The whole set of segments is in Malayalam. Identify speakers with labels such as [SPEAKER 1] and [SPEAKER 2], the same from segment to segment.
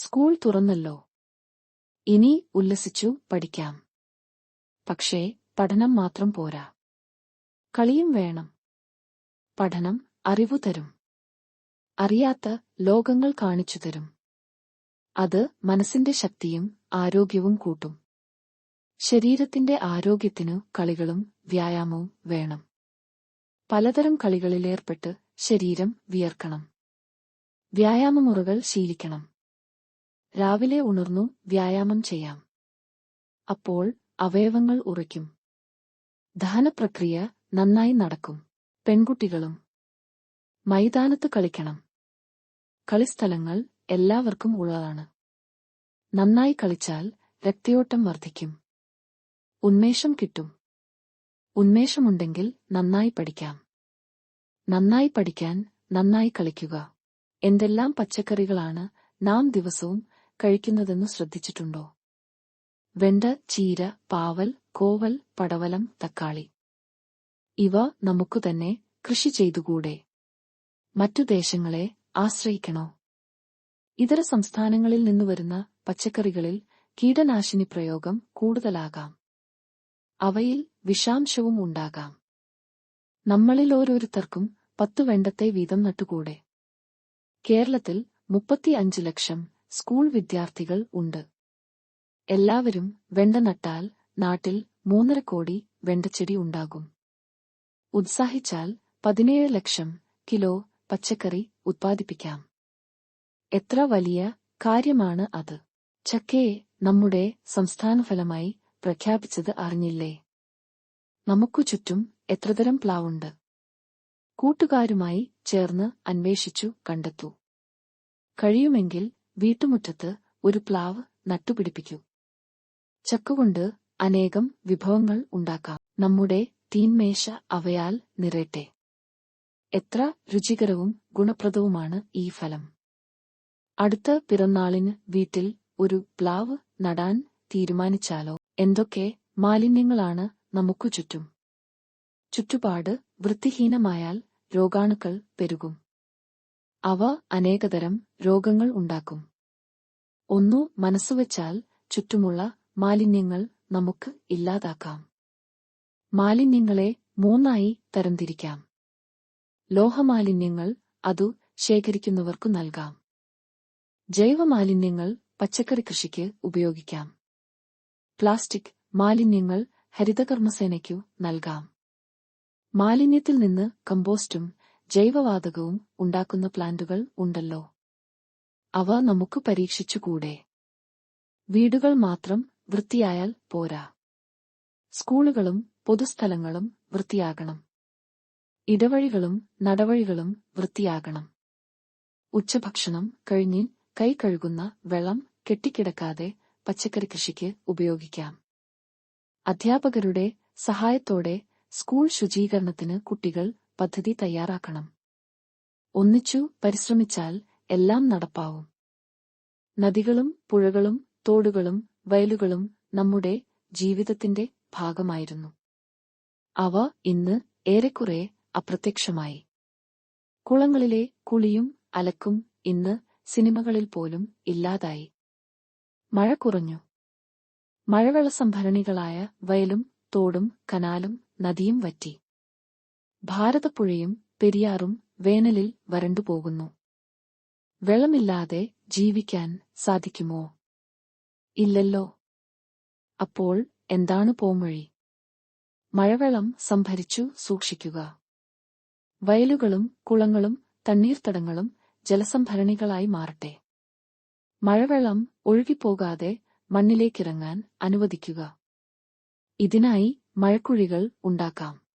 [SPEAKER 1] സ്കൂൾ തുറന്നല്ലോ. ഇനി ഉല്ലസിച്ചു പഠിക്കാം. പക്ഷേ പഠനം മാത്രം പോരാ. കളിയും വേണം. പഠനം അറിവു തരും. അറിയാത്ത ലോകങ്ങൾ കാണിച്ചു തരും. അത് മനസ്സിന്റെ ശക്തിയും ആരോഗ്യവും കൂട്ടും. ശരീരത്തിന്റെ ആരോഗ്യത്തിനു കളികളും വ്യായാമവും വേണം. പലതരം കളികളിലേർപ്പെട്ട് ശരീരം വിയർക്കണം. വ്യായാമമുറകൾ ശീലിക്കണം. രാവിലെ ഉണർന്നു വ്യായാമം ചെയ്യാം. അപ്പോൾ അവയവങ്ങൾ ഉറയ്ക്കും. ദഹനപ്രക്രിയ നന്നായി നടക്കും. പെൺകുട്ടികളും മൈതാനത്ത് കളിക്കണം. കളിസ്ഥലങ്ങൾ എല്ലാവർക്കും ഉള്ളതാണ്. നന്നായി കളിച്ചാൽ രക്തയോട്ടം വർദ്ധിക്കും. ഉന്മേഷം കിട്ടും. ഉന്മേഷമുണ്ടെങ്കിൽ നന്നായി പഠിക്കാം. നന്നായി പഠിക്കാൻ നന്നായി കളിക്കുക. എന്തെല്ലാം പച്ചക്കറികളാണ് നാം ദിവസവും കഴിക്കുന്നതെന്ന് ശ്രദ്ധിച്ചിട്ടുണ്ടോ? വെണ്ട ചീര പാവൽ കോവൽ പടവലം തക്കാളി. ഇവ നമുക്കു തന്നെ കൃഷി ചെയ്തുകൂടെ? മറ്റു ദേശങ്ങളെ ആശ്രയിക്കണോ? ഇതര സംസ്ഥാനങ്ങളിൽ നിന്നു വരുന്ന പച്ചക്കറികളിൽ കീടനാശിനി പ്രയോഗം കൂടുതലാകാം. അവയിൽ വിഷാംശവും ഉണ്ടാകാം. നമ്മളിൽ ഓരോരുത്തർക്കും പത്തു വെണ്ടത്തെ വീതം നട്ടുകൂടെ? കേരളത്തിൽ മുപ്പത്തിയഞ്ച് ലക്ഷം സ്കൂൾ വിദ്യാർത്ഥികൾ ഉണ്ട്. എല്ലാവരും വെണ്ട നട്ടാൽ നാട്ടിൽ മൂന്നര കോടി വെണ്ടച്ചെടി ഉണ്ടാകും. ഉത്സാഹിച്ചാൽ പതിനേഴ് ലക്ഷം കിലോ പച്ചക്കറി ഉത്പാദിപ്പിക്കാം. എത്ര വലിയ കാര്യമാണ് അത്. ചക്കയെ നമ്മുടെ സംസ്ഥാന ഫലമായി പ്രഖ്യാപിച്ചത് അറിഞ്ഞില്ലേ? നമുക്കു ചുറ്റും എത്രതരം പ്ലാവുണ്ട്. കൂട്ടുകാരുമായി ചേർന്ന് അന്വേഷിച്ചു കണ്ടെത്തൂ. കഴിയുമെങ്കിൽ വീട്ടുമുറ്റത്ത് ഒരു പ്ലാവ് നട്ടുപിടിപ്പിക്കൂ. ചക്കുകൊണ്ട് അനേകം വിഭവങ്ങൾ ഉണ്ടാക്കാം. നമ്മുടെ തീന്മേശ അവയാൽ നിറയട്ടെ. എത്ര രുചികരവും ഗുണപ്രദവുമാണ് ഈ ഫലം. അടുത്ത പിറന്നാളിന് വീട്ടിൽ ഒരു പ്ലാവ് നടാൻ തീരുമാനിച്ചാലോ? എന്തൊക്കെ മാലിന്യങ്ങളാണ് നമുക്കു ചുറ്റും? ചുറ്റുപാട് വൃത്തിഹീനമായാൽ രോഗാണുക്കൾ പെരുകും. അവ അനേകതരം രോഗങ്ങൾ ഉണ്ടാക്കും. ഒന്നു മനസ്സുവച്ചാൽ ചുറ്റുമുള്ള മാലിന്യങ്ങൾ നമുക്ക് ഇല്ലാതാക്കാം. മാലിന്യങ്ങളെ മൂന്നായി തരംതിരിക്കാം. ലോഹമാലിന്യങ്ങൾ അതു ശേഖരിക്കുന്നവർക്കു നൽകാം. ജൈവമാലിന്യങ്ങൾ പച്ചക്കറി കൃഷിക്ക് ഉപയോഗിക്കാം. പ്ലാസ്റ്റിക് മാലിന്യങ്ങൾ ഹരിതകർമ്മസേനയ്ക്കു നൽകാം. മാലിന്യത്തിൽ നിന്ന് കമ്പോസ്റ്റും ജൈവവാതകവും ഉണ്ടാക്കുന്ന പ്ലാന്റുകൾ ഉണ്ടല്ലോ. അവ നമുക്ക് പരീക്ഷിച്ചുകൂടെ? വീടുകൾ മാത്രം വൃത്തിയായാൽ പോരാ. സ്കൂളുകളും പൊതുസ്ഥലങ്ങളും വൃത്തിയാകണം. ഇടവഴികളും നടവഴികളും വൃത്തിയാകണം. ഉച്ചഭക്ഷണം കഴിഞ്ഞ് കൈ കഴുകുന്ന വെള്ളം കെട്ടിക്കിടക്കാതെ പച്ചക്കറി കൃഷിക്ക് ഉപയോഗിക്കാം. അധ്യാപകരുടെ സഹായത്തോടെ സ്കൂൾ ശുചീകരണത്തിന് കുട്ടികൾ പദ്ധതി തയ്യാറാക്കണം. ഒന്നിച്ചു പരിശ്രമിച്ചാൽ എല്ലാം നടപ്പാവും. നദികളും പുഴകളും തോടുകളും വയലുകളും നമ്മുടെ ജീവിതത്തിന്റെ ഭാഗമായിരുന്നു. അവ ഇന്ന് ഏറെക്കുറെ അപ്രത്യക്ഷമായി. കുളങ്ങളിലെ കുളിയും അലക്കും ഇന്ന് സിനിമകളിൽ പോലും ഇല്ലാതായി. മഴ കുറഞ്ഞു. മഴവെള്ള സംഭരണികളായ വയലും തോടും കനാലും നദിയും വറ്റി. ഭാരതപ്പുഴയും പെരിയാറും വേനലിൽ വരണ്ടുപോകുന്നു വെള്ളമില്ലാതെ ജീവിക്കാൻ സാധിക്കുമോ? ഇല്ലല്ലോ. അപ്പോൾ എന്താണ് പോംവഴി? മഴവെള്ളം സംഭരിച്ചു സൂക്ഷിക്കുക. വയലുകളും കുളങ്ങളും തണ്ണീർത്തടങ്ങളും ജലസംഭരണികളായി മാറട്ടെ. മഴവെള്ളം ഒഴുകിപ്പോകാതെ മണ്ണിലേക്കിറങ്ങാൻ അനുവദിക്കുക. ഇതിനായി മഴക്കുഴികൾ ഉണ്ടാക്കാം.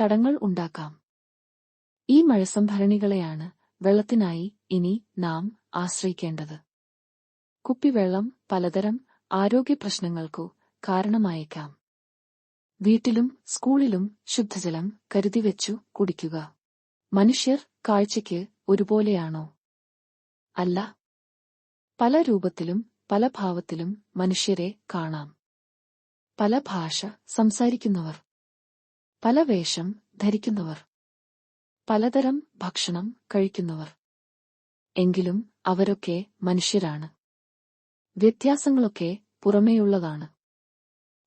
[SPEAKER 1] തടങ്ങൾ ഉണ്ടാക്കാം. ഈ മഴസംഭരണികളെയാണ് വെള്ളത്തിനായി ഇനി നാം ആശ്രയിക്കേണ്ടത്. കുപ്പിവെള്ളം പലതരം ആരോഗ്യ പ്രശ്നങ്ങൾക്കു കാരണമായേക്കാം. വീട്ടിലും സ്കൂളിലും ശുദ്ധജലം കരുതിവെച്ചു കുടിക്കുക. മനുഷ്യർ കാഴ്ചയ്ക്ക് ഒരുപോലെയാണോ? അല്ല. പല രൂപത്തിലും പല ഭാവത്തിലും മനുഷ്യരെ കാണാം. പല ഭാഷ സംസാരിക്കുന്നവർ. പല വേഷം ധരിക്കുന്നവർ. പലതരം ഭക്ഷണം കഴിക്കുന്നവർ. എങ്കിലും അവരൊക്കെ മനുഷ്യരാണ്. വ്യത്യാസങ്ങളൊക്കെ പുറമേയുള്ളതാണ്.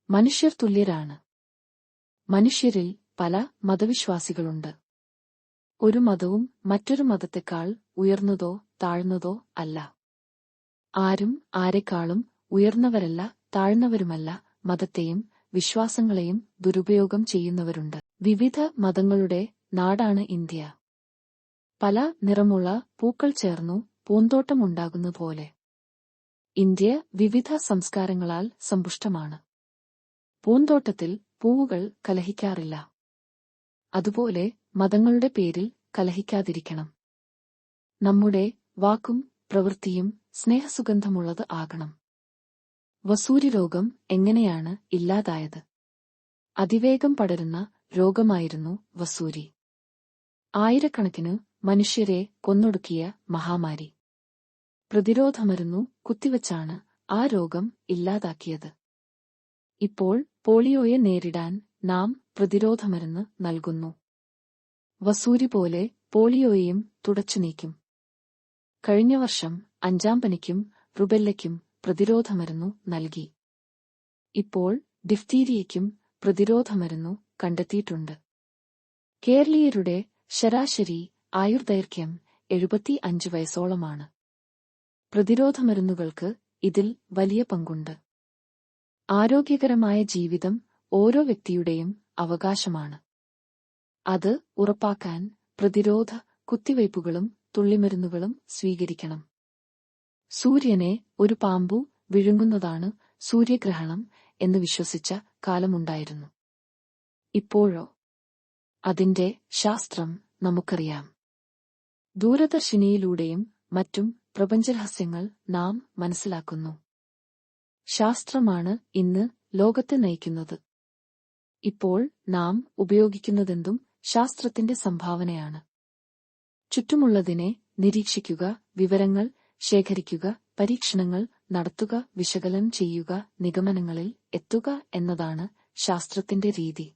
[SPEAKER 1] മനുഷ്യർ തുല്യരാണ്. മനുഷ്യരിൽ പല മതവിശ്വാസികളുണ്ട്. ഒരു മതവും മറ്റൊരു മതത്തെക്കാൾ ഉയർന്നതോ താഴ്ന്നതോ അല്ല. ആരും ആരെക്കാളും ഉയർന്നവരല്ല താഴ്ന്നവരുമല്ല മതത്തെയും വിശ്വാസങ്ങളെയും ദുരുപയോഗം ചെയ്യുന്നവരുണ്ട്. വിവിധ മതങ്ങളുടെ നാടാണ് ഇന്ത്യ. പല നിറമുള്ള പൂക്കൾ ചേർന്നു പൂന്തോട്ടമുണ്ടാകുന്ന പോലെ. ഇന്ത്യ വിവിധ സംസ്കാരങ്ങളാൽ സമ്പുഷ്ടമാണ്. പൂന്തോട്ടത്തിൽ പൂവുകൾ കലഹിക്കാറില്ല. അതുപോലെ മതങ്ങളുടെ പേരിൽ കലഹിക്കാതിരിക്കണം. നമ്മുടെ വാക്കും പ്രവൃത്തിയും സ്നേഹസുഗന്ധമുള്ളത് ആകണം. വസൂരി രോഗം എങ്ങനെയാണ് ഇല്ലാതായത്? അതിവേഗം പടരുന്ന രോഗമായിരുന്നു വസൂരി. ആയിരക്കണക്കിന് മനുഷ്യരെ കൊന്നൊടുക്കിയ മഹാമാരി. പ്രതിരോധമരുന്നു കുത്തിവച്ചാണ് ആ രോഗം ഇല്ലാതാക്കിയത്. ഇപ്പോൾ പോളിയോയെ നേരിടാൻ നാം പ്രതിരോധമരുന്ന് നൽകുന്നു. വസൂരി പോലെ പോളിയോയെയും തുടച്ചു നീക്കും. കഴിഞ്ഞ വർഷം അഞ്ചാം പനിക്കും റുബെല്ലയ്ക്കും പ്രതിരോധമരുന്നു നൽകി. ഇപ്പോൾ ഡിഫ്തീരിയയ്ക്കും പ്രതിരോധമരുന്നു കണ്ടെത്തിയിട്ടുണ്ട്. കേരളീയരുടെ ശരാശരി ആയുർദൈർഘ്യം എഴുപത്തി അഞ്ച് വയസ്സോളമാണ്. പ്രതിരോധമരുന്നുകൾക്ക് ഇതിൽ വലിയ പങ്കുണ്ട്. ആരോഗ്യകരമായ ജീവിതം ഓരോ വ്യക്തിയുടെയും അവകാശമാണ്. അത് ഉറപ്പാക്കാൻ പ്രതിരോധ കുത്തിവയ്പ്പുകളും തുള്ളിമരുന്നുകളും സ്വീകരിക്കണം. സൂര്യനെ ഒരു പാമ്പു വിഴുങ്ങുന്നതാണ് സൂര്യഗ്രഹണം എന്ന് വിശ്വസിച്ച കാലമുണ്ടായിരുന്നു. ഇപ്പോഴോ? അതിന്റെ ശാസ്ത്രം നമുക്കറിയാം. ദൂരദർശിനിയിലൂടെയും മറ്റും പ്രപഞ്ചരഹസ്യങ്ങൾ നാം മനസ്സിലാക്കുന്നു. ശാസ്ത്രമാണ് ഇന്ന് ലോകത്തെ നയിക്കുന്നത്. ഇപ്പോൾ നാം ഉപയോഗിക്കുന്നതെന്തും ശാസ്ത്രത്തിന്റെ സംഭാവനയാണ്. ചുറ്റുമുള്ളതിനെ നിരീക്ഷിക്കുക വിവരങ്ങൾ ശേഖരിക്കുക പരീക്ഷണങ്ങൾ നടത്തുക വിശകലനം ചെയ്യുക നിഗമനങ്ങളിൽ എത്തുക എന്നതാണ് ശാസ്ത്രത്തിന്റെ രീതി.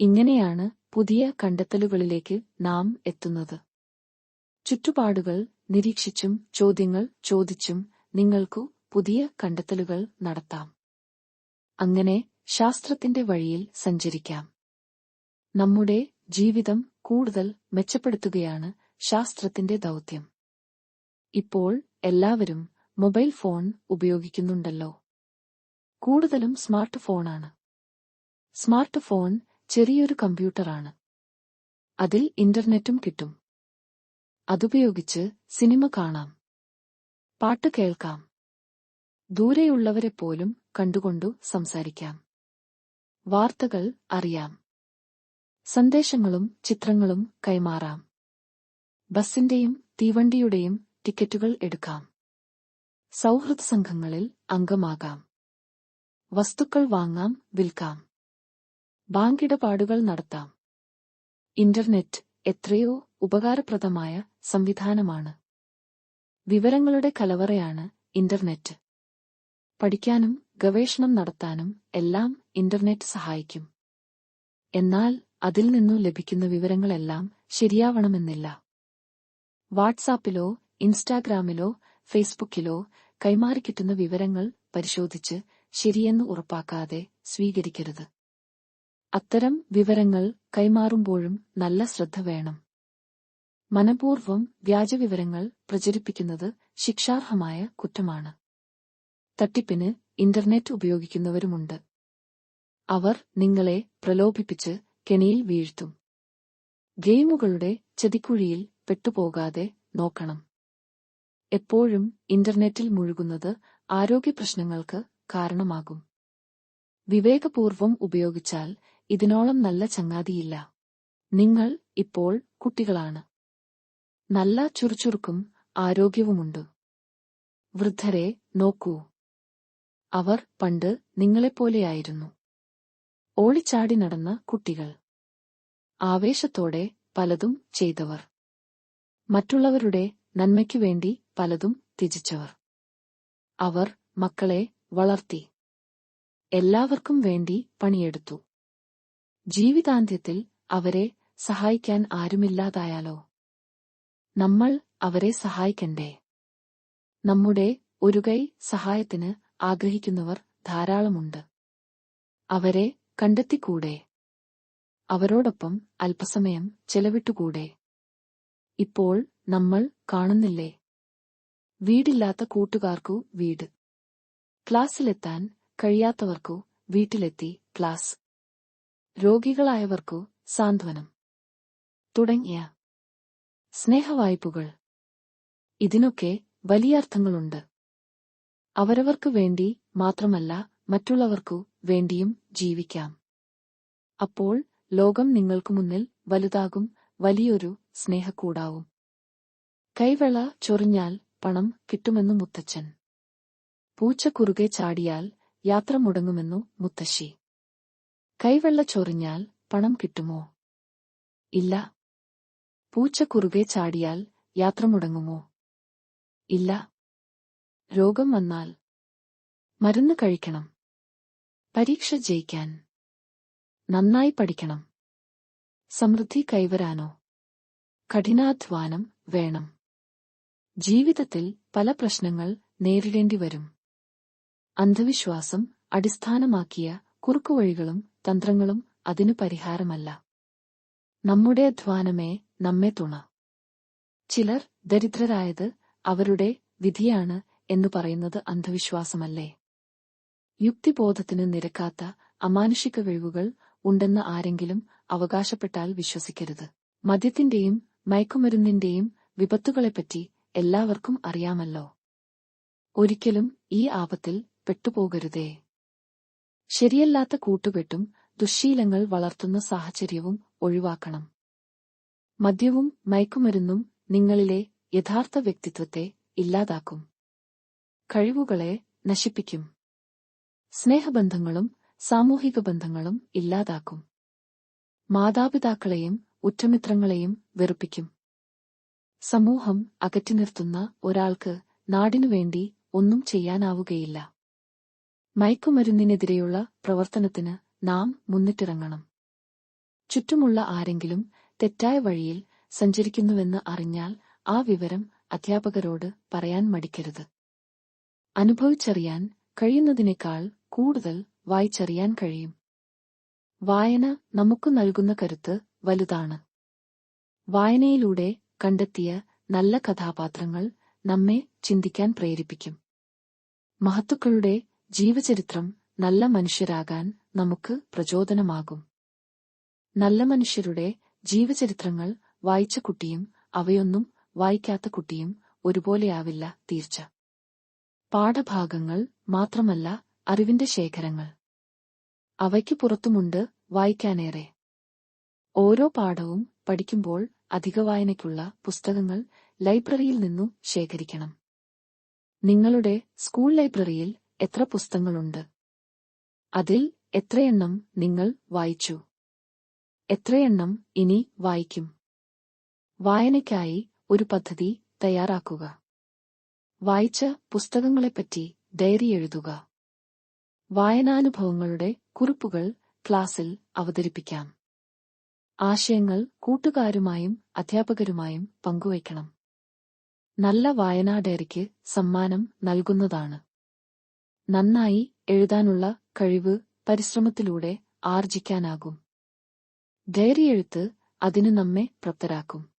[SPEAKER 1] ഇങ്ങനെയാണ് പുതിയ കണ്ടെത്തലുകളിലേക്ക് നാം എത്തുന്നത്. ചുറ്റുപാടുകൾ നിരീക്ഷിച്ചും ചോദ്യങ്ങൾ ചോദിച്ചും നിങ്ങൾക്കു പുതിയ കണ്ടെത്തലുകൾ നടത്താം. അങ്ങനെ ശാസ്ത്രത്തിന്റെ വഴിയിൽ സഞ്ചരിക്കാം. നമ്മുടെ ജീവിതം കൂടുതൽ മെച്ചപ്പെടുത്തുകയാണ് ശാസ്ത്രത്തിന്റെ ദൗത്യം. ഇപ്പോൾ എല്ലാവരും മൊബൈൽ ഫോൺ ഉപയോഗിക്കുന്നുണ്ടല്ലോ. കൂടുതലും സ്മാർട്ട് ഫോണാണ്. സ്മാർട്ട് ഫോൺ ചെറിയൊരു കമ്പ്യൂട്ടറാണ്. അതിൽ ഇന്റർനെറ്റും കിട്ടും. അതുപയോഗിച്ച് സിനിമ കാണാം. പാട്ട് കേൾക്കാം. ദൂരെയുള്ളവരെ പോലും കണ്ടുകൊണ്ടു സംസാരിക്കാം. വാർത്തകൾ അറിയാം. സന്ദേശങ്ങളും ചിത്രങ്ങളും കൈമാറാം. ബസിന്റെയും തീവണ്ടിയുടെയും ടിക്കറ്റുകൾ എടുക്കാം. സൗഹൃദ സംഘങ്ങളിൽ അംഗമാകാം. വസ്തുക്കൾ വാങ്ങാം വിൽക്കാം. ബാങ്കിടപാടുകൾ നടത്താം. ഇന്റർനെറ്റ് എത്രയോ ഉപകാരപ്രദമായ സംവിധാനമാണ്. വിവരങ്ങളുടെ കലവറയാണ് ഇന്റർനെറ്റ്. പഠിക്കാനും ഗവേഷണം നടത്താനും എല്ലാം ഇന്റർനെറ്റ് സഹായിക്കും. എന്നാൽ അതിൽ നിന്നു ലഭിക്കുന്ന വിവരങ്ങളെല്ലാം ശരിയാവണമെന്നില്ല. വാട്സാപ്പിലോ ഇൻസ്റ്റാഗ്രാമിലോ ഫേസ്ബുക്കിലോ കൈമാറിക്കിട്ടുന്ന വിവരങ്ങൾ പരിശോധിച്ച് ശരിയെന്ന് ഉറപ്പാക്കാതെ സ്വീകരിക്കരുത്. അത്തരം വിവരങ്ങൾ കൈമാറുമ്പോഴും നല്ല ശ്രദ്ധ വേണം. മനപൂർവം വ്യാജവിവരങ്ങൾ പ്രചരിപ്പിക്കുന്നത് ശിക്ഷാർഹമായ കുറ്റമാണ്. തട്ടിപ്പിന് ഇന്റർനെറ്റ് ഉപയോഗിക്കുന്നവരുമുണ്ട്. അവർ നിങ്ങളെ പ്രലോഭിപ്പിച്ച് കെണിയിൽ വീഴ്ത്തും. ഗെയിമുകളുടെ ചതിക്കുഴിയിൽ പെട്ടുപോകാതെ നോക്കണം. എപ്പോഴും ഇന്റർനെറ്റിൽ മുഴുകുന്നത് ആരോഗ്യപ്രശ്നങ്ങൾക്ക് കാരണമാകും. വിവേകപൂർവം ഉപയോഗിച്ചാൽ ഇതിനോളം നല്ല ചങ്ങാതിയില്ല. നിങ്ങൾ ഇപ്പോൾ കുട്ടികളാണ്. നല്ല ചുറുചുറുക്കും ആരോഗ്യവുമുണ്ട്. വൃദ്ധരെ നോക്കൂ. അവർ പണ്ട് നിങ്ങളെപ്പോലെയായിരുന്നു. ഓളിച്ചാടി നടന്ന കുട്ടികൾ. ആവേശത്തോടെ പലതും ചെയ്തവർ. മറ്റുള്ളവരുടെ നന്മയ്ക്കു വേണ്ടി പലതും ത്യജിച്ചവർ. അവർ മക്കളെ വളർത്തി. എല്ലാവർക്കും വേണ്ടി പണിയെടുത്തു. ജീവിതാന്ത്യത്തിൽ അവരെ സഹായിക്കാൻ ആരുമില്ലാതായാലോ? നമ്മൾ അവരെ സഹായിക്കണ്ടേ? നമ്മുടെ ഒരു കൈ സഹായത്തിന് ആഗ്രഹിക്കുന്നവർ ധാരാളമുണ്ട്. അവരെ കണ്ടെത്തിക്കൂടെ? അവരോടൊപ്പം അല്പസമയം ചെലവിട്ടുകൂടെ? ഇപ്പോൾ നമ്മൾ കാണുന്നില്ലേ? വീടില്ലാത്ത കൂട്ടുകാർക്കു വീട്. ക്ലാസ്സിലെത്താൻ കഴിയാത്തവർക്കു വീട്ടിലെത്തി ക്ലാസ്. രോഗികളായവർക്കു സാന്ത്വനം. തുടങ്ങിയ സ്നേഹവായ്പകൾ. ഇതിനൊക്കെ വലിയ അർത്ഥങ്ങളുണ്ട്. അവരവർക്കു വേണ്ടി മാത്രമല്ല മറ്റുള്ളവർക്കു വേണ്ടിയും ജീവിക്കാം. അപ്പോൾ ലോകം നിങ്ങൾക്കു മുന്നിൽ വലുതാകും വലിയൊരു സ്നേഹക്കൂടാവും. കൈവെള ചൊറിഞ്ഞാൽ പണം കിട്ടുമെന്നു മുത്തച്ഛൻ. പൂച്ച കുറുകെ ചാടിയാൽ യാത്ര മുടങ്ങുമെന്നു മുത്തശ്ശി. കൈവെള്ള ചൊറിഞ്ഞാൽ പണം കിട്ടുമോ? ഇല്ല. പൂച്ച കുറുകെ ചാടിയാൽ യാത്ര മുടങ്ങുമോ? ഇല്ല. രോഗം വന്നാൽ മരുന്ന് കഴിക്കണം. പരീക്ഷ ജയിക്കാൻ നന്നായി പഠിക്കണം. സമൃദ്ധി കൈവരാനോ. കഠിനാധ്വാനം വേണം. ജീവിതത്തിൽ പല പ്രശ്നങ്ങൾ നേരിടേണ്ടി വരും അന്ധവിശ്വാസം അടിസ്ഥാനമാക്കിയ കുറുക്കുവഴികളും തന്ത്രങ്ങളും അതിനു പരിഹാരമല്ല. നമ്മുടെ അധ്വാനമേ നമ്മെ തുണ. ചിലർ ദരിദ്രരായത് അവരുടെ വിധിയാണ് എന്നു പറയുന്നത് അന്ധവിശ്വാസമല്ലേ? യുക്തിബോധത്തിന് നിരക്കാത്ത അമാനുഷിക കഴിവുകൾ ഉണ്ടെന്ന് ആരെങ്കിലും അവകാശപ്പെട്ടാൽ വിശ്വസിക്കരുത്. മദ്യത്തിന്റെയും മയക്കുമരുന്നിന്റെയും വിപത്തുകളെപ്പറ്റി എല്ലാവർക്കും അറിയാമല്ലോ. ഒരിക്കലും ഈ ആപത്തിൽ പെട്ടുപോകരുതേ. ശരിയല്ലാത്ത കൂട്ടുകെട്ടും ദുശ്ശീലങ്ങൾ വളർത്തുന്ന സാഹചര്യവും ഒഴിവാക്കണം. മദ്യവും മയക്കുമരുന്നും നിങ്ങളിലെ യഥാർത്ഥ വ്യക്തിത്വത്തെ ഇല്ലാതാക്കും. കഴിവുകളെ നശിപ്പിക്കും. സ്നേഹബന്ധങ്ങളും സാമൂഹിക ബന്ധങ്ങളും ഇല്ലാതാക്കും. മാതാപിതാക്കളെയും ഉറ്റമിത്രങ്ങളെയും വെറുപ്പിക്കും. സമൂഹം അകറ്റി നിർത്തുന്ന ഒരാൾക്ക് നാടിനുവേണ്ടി ഒന്നും ചെയ്യാനാവുകയില്ല. മയക്കുമരുന്നിനെതിരെയുള്ള പ്രവർത്തനത്തിന് നാം മുന്നിട്ടിറങ്ങണം. ചുറ്റുമുള്ള ആരെങ്കിലും തെറ്റായ വഴിയിൽ സഞ്ചരിക്കുന്നുവെന്ന് അറിഞ്ഞാൽ ആ വിവരം അധ്യാപകരോട് പറയാൻ മടിക്കരുത്. അനുഭവിച്ചറിയാൻ കഴിയുന്നതിനേക്കാൾ കൂടുതൽ വായിച്ചറിയാൻ കഴിയും. വായന നമുക്ക് നൽകുന്ന കരുത്ത് വലുതാണ്. വായനയിലൂടെ കണ്ടെത്തിയ നല്ല കഥാപാത്രങ്ങൾ നമ്മെ ചിന്തിക്കാൻ പ്രേരിപ്പിക്കും. മഹത്തുക്കളുടെ ജീവചരിത്രം നല്ല മനുഷ്യരാകാൻ നമുക്ക് പ്രചോദനമാകും. നല്ല മനുഷ്യരുടെ ജീവചരിത്രങ്ങൾ വായിച്ച കുട്ടിയും അവയൊന്നും വായിക്കാത്ത കുട്ടിയും ഒരുപോലെയാവില്ല തീർച്ച. പാഠഭാഗങ്ങൾ മാത്രമല്ല അറിവിന്റെ ശേഖരങ്ങൾ. അവയ്ക്ക് പുറത്തുമുണ്ട് വായിക്കാനേറെ. ഓരോ പാഠവും പഠിക്കുമ്പോൾ അധിക വായനയ്ക്കുള്ള പുസ്തകങ്ങൾ ലൈബ്രറിയിൽ നിന്നു ശേഖരിക്കണം. നിങ്ങളുടെ സ്കൂൾ ലൈബ്രറിയിൽ എത്ര പുസ്തകങ്ങളുണ്ട്? അതിൽ എത്രയെണ്ണം നിങ്ങൾ വായിച്ചു? എത്രയെണ്ണം ഇനി വായിക്കും? വായനയ്ക്കായി ഒരു പദ്ധതി തയ്യാറാക്കുക. വായിച്ച പുസ്തകങ്ങളെപ്പറ്റി ഡയറി എഴുതുക. വായനാനുഭവങ്ങളുടെ കുറിപ്പുകൾ ക്ലാസിൽ അവതരിപ്പിക്കാം. ആശയങ്ങൾ കൂട്ടുകാരുമായും അധ്യാപകരുമായും പങ്കുവയ്ക്കണം. നല്ല വായനാ ഡയറിക്ക് സമ്മാനം നൽകുന്നതാണ്. നന്നായി എഴുതാനുള്ള കഴിവ് പരിശ്രമത്തിലൂടെ ആർജിക്കാനാകും. ഡയറി എഴുത്ത് അതിനു നമ്മെ പ്രാപ്തരാക്കും.